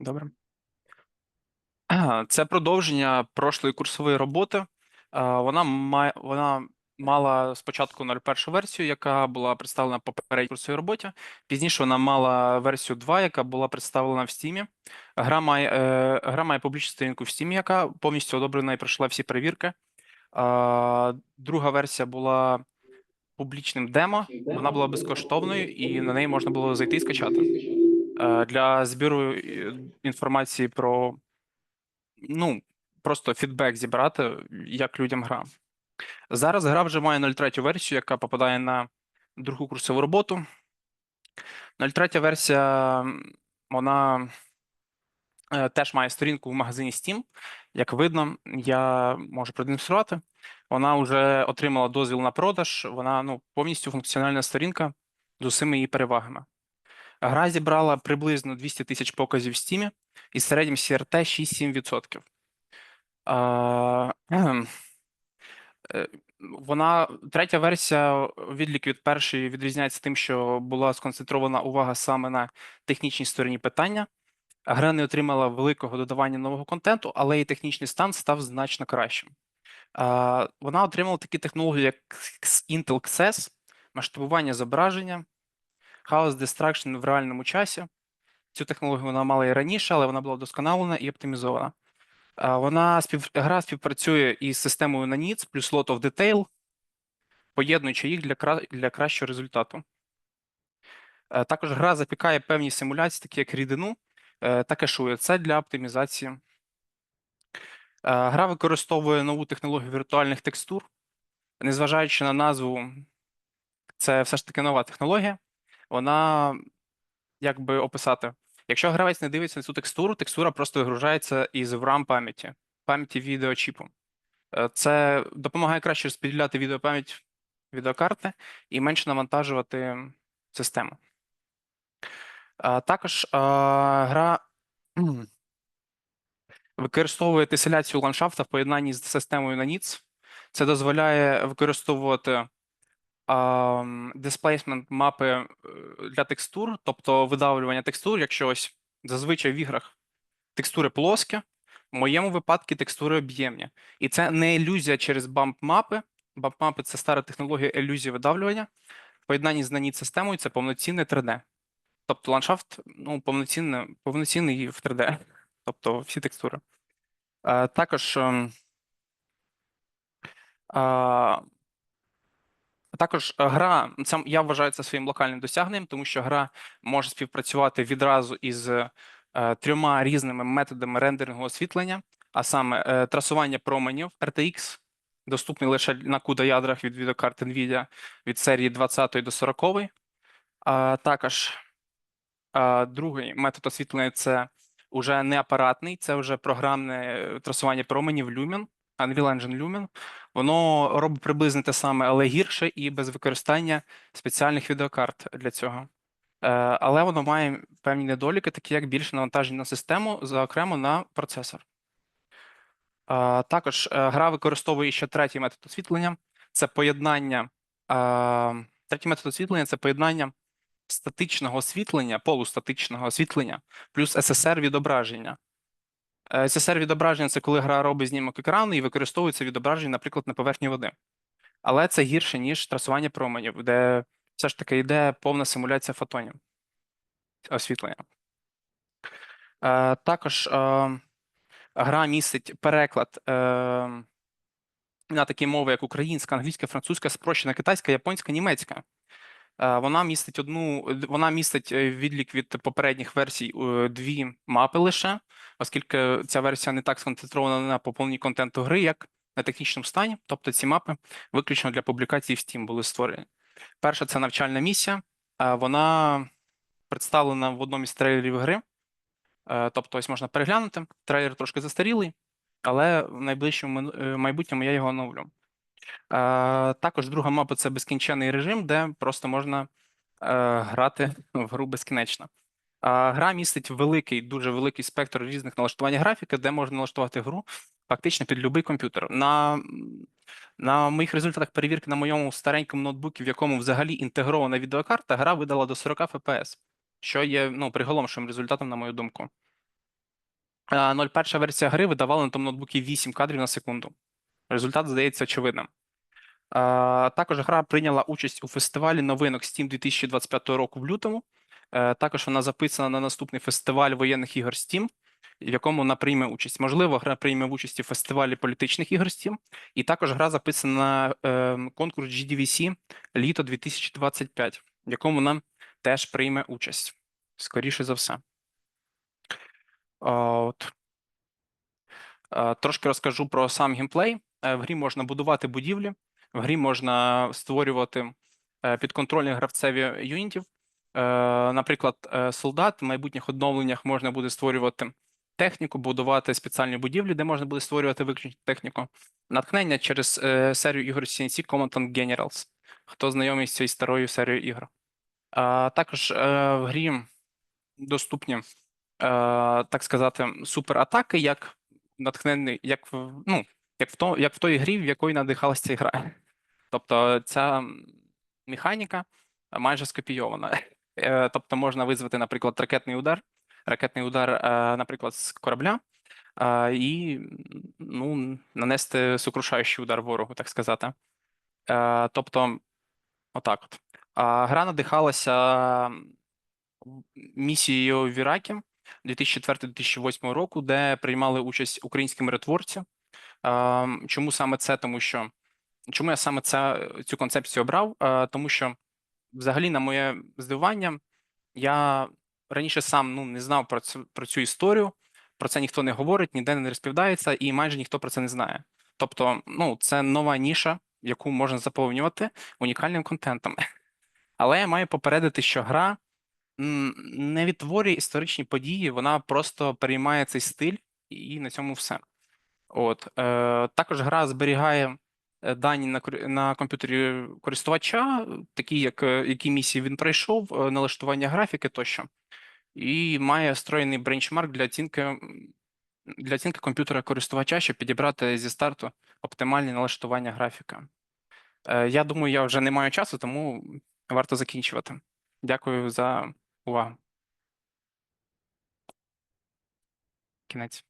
Добре. Це продовження прошлої курсової роботи. Вона має вона мала спочатку 01 версію, яка була представлена по попередній курсовій роботі. Пізніше вона мала версію 2, яка була представлена в Steam. Гра має е, гра має публічну сторінку в Steam, яка повністю одобрена і пройшла всі перевірки. А, Друга версія була публічним демо. Вона була безкоштовною, і на неї можна було зайти і скачати. Е, Для збіру е, інформації про ну, просто фідбек зібрати, як людям гра. Зараз гра вже має 0.3 версію, яка попадає на другу курсову роботу. 0.3 версія, вона е, теж має сторінку в магазині Steam. Як видно, я можу продемонструвати. Вона вже отримала дозвіл на продаж. Вона ну, повністю функціональна сторінка з усіма її перевагами. Гра зібрала приблизно 200 тисяч показів в Steam і середнім CRT 6-7%. А. Е, Вона третя версія, відлік від першої, відрізняється тим, що була сконцентрована увага саме на технічній стороні питання. Гра не отримала великого додавання нового контенту, але і технічний стан став значно кращим. Вона отримала такі технології, як Intel XS, масштабування зображення, Chaos Destruction в реальному часі. Цю технологію вона мала і раніше, але вона була вдосконалена і оптимізована. Вона спів... гра співпрацює із системою Nanits плюс Lot of Detail, поєднуючи їх для, кра... для кращого результату. Е, Також гра запікає певні симуляції, такі як рідину е, та кешує. Це для оптимізації. Е, Гра використовує нову технологію віртуальних текстур. Незважаючи на назву, це все ж таки нова технологія. Вона, як би описати, якщо гравець не дивиться на цю текстуру, текстура просто вигружається із RAM пам'яті, пам'яті відеочіпу. Е, Це допомагає краще розподіляти відеопам'ять відеокарти і менше навантажувати систему. Е, Також е, гра використовує теселяцію ландшафта в поєднанні з системою на Nanits. Це дозволяє використовувати displacement мапи е, для текстур, тобто видавлювання текстур, якщо ось зазвичай в іграх текстури плоскі, в моєму випадку текстури об'ємні. І це не ілюзія через бамп мапи. Бамп мапи це стара технологія ілюзії видавлювання. В поєднанні з нанід системою це повноцінне 3D. Тобто ландшафт ну, повноцінне, повноцінний в 3D, тобто всі текстури. Е, Також. Також е, гра, це я вважаю це своїм локальним досягненням, тому що гра може співпрацювати відразу із е, трьома різними методами рендерингу освітлення, а саме е, трасування променів RTX, доступний лише на CUDA ядрах від відеокарт NVIDIA від серії 20 до 40. А також другий метод освітлення це вже не апаратний, це вже програмне трасування променів Lumen, Unreal Engine Lumen. Воно робить приблизно те саме, але гірше і без використання спеціальних відеокарт для цього. Е, Але воно має певні недоліки, такі як більше навантаження на систему, зокрема на процесор. Е, Також е, гра використовує ще третій метод освітлення це поєднання. Третій метод освітлення це поєднання статичного освітлення, полустатичного освітлення плюс SSR відображення. Е, SSR відображення це коли гра робить знімок екрану і використовується відображення, наприклад, на поверхні води. Але це гірше, ніж трасування променів, де все ж таки йде повна симуляція фотонів освітлення. Е, Також е, гра містить переклад е, на такі мови, як українська, англійська, французька, спрощена китайська, японська, німецька. Е, Вона містить одну, вона містить е, відлік від попередніх версій е, дві мапи лише, оскільки ця версія не так сконцентрована на поповненні контенту гри, як на технічному стані. Тобто ці мапи виключно для публікації в Steam були створені. Перша це навчальна місія. е, Вона представлена в одному із трейлерів гри. Е, Тобто, ось можна переглянути. Трейлер трошки застарілий, але в найближчому е, майбутньому я його оновлю. Е, Також друга мапа це безкінченний режим, де просто можна е, грати в гру безкінечно. Гра містить великий, дуже великий спектр різних налаштувань графіки, де можна налаштувати гру фактично під будь-який комп'ютер. На, на моїх результатах перевірки на моєму старенькому ноутбуці, в якому взагалі інтегрована відеокарта, гра видала до 40 FPS, що є ну, приголомшим результатом, на мою думку. Е, 01 версія гри видавала на тому ноутбуці 8 кадрів на секунду. Результат здається очевидним. Також гра прийняла участь у фестивалі новинок Steam 2025 року в лютому. Е, Також вона записана на наступний фестиваль воєнних ігор Steam, в якому вона прийме участь. Можливо, гра прийме участь у фестивалі політичних ігор Steam. І також гра записана на е, конкурс GDVC літо 2025, в якому вона теж прийме участь. Скоріше за все. От. Трошки розкажу про сам геймплей. Е, В грі можна будувати будівлі, в грі можна створювати е, підконтрольних гравцеві юнітів. Е, Наприклад, солдат в майбутніх оновленнях можна буде створювати техніку, будувати спеціальні будівлі, де можна буде створювати виключно техніку. Натхнення через серію ігор CNC Command Generals. Хто знайомий з цією старою серією ігор. Також в грі доступні, так сказати, суператаки, як натхнений, як ну, як в то, як в той грі, в якої надихалася ця гра. Тобто ця механіка майже скопійована. Е, Тобто можна визвати, наприклад, ракетний удар, ракетний удар, е, наприклад, з корабля, е, і ну, нанести сокрушаючий удар ворогу, так сказати. Тобто, отак от. Гра надихалася місією в Іракі 2004-2008 року, де приймали участь українські миротворці. Е, Чому саме це? Тому що чому я саме це, цю концепцію обрав? Е, Тому що, взагалі, на моє здивування, я раніше сам ну, не знав про цю, про цю історію, про це ніхто не говорить, ніде не розповідається, і майже ніхто про це не знає. Тобто, ну, це нова ніша, яку можна заповнювати унікальним контентом. Але я маю попередити, що гра не відтворює історичні події, вона просто переймає цей стиль, і на цьому все. От е, також гра зберігає е, дані на на комп'ютері користувача, такі як е, які місії він пройшов, е, налаштування графіки тощо, і має встроєний бренчмарк для оцінки для оцінки комп'ютера користувача, щоб підібрати зі старту оптимальні налаштування графіка. Е, Я думаю, я вже не маю часу, тому варто закінчувати. Дякую за увагу. Кінець.